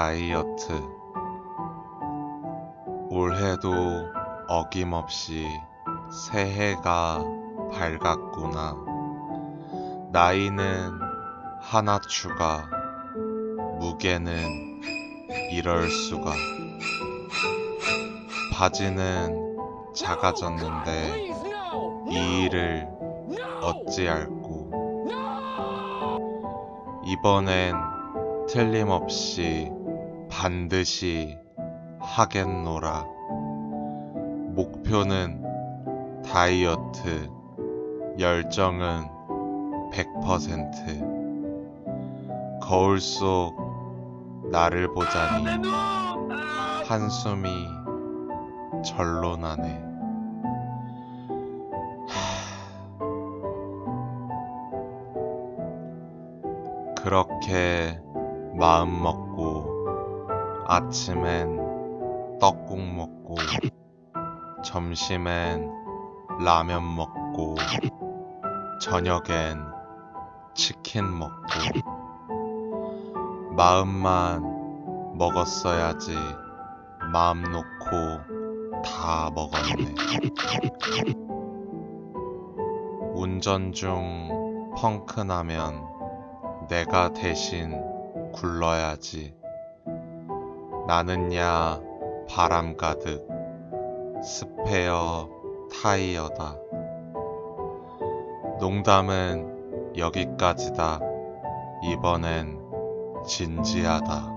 다이어트 올해도 어김없이 새해가 밝았구나. 나이는 하나 추가, 무게는 이럴 수가. 바지는 작아졌는데 이 일을 어찌할꼬. 이번엔 틀림없이 반드시 하겠노라. 목표는 다이어트, 열정은 100%. 거울 속 나를 보자니 한숨이 절로 나네. 그렇게 마음 먹고 아침엔 떡국 먹고 점심엔 라면 먹고 저녁엔 치킨 먹고 마음만 먹었어야지 마음 놓고 다 먹었네. 운전 중 펑크 나면 내가 대신 굴러야지 나는야 바람 가득 스페어 타이어다. 농담은 여기까지다. 이번엔 진지하다.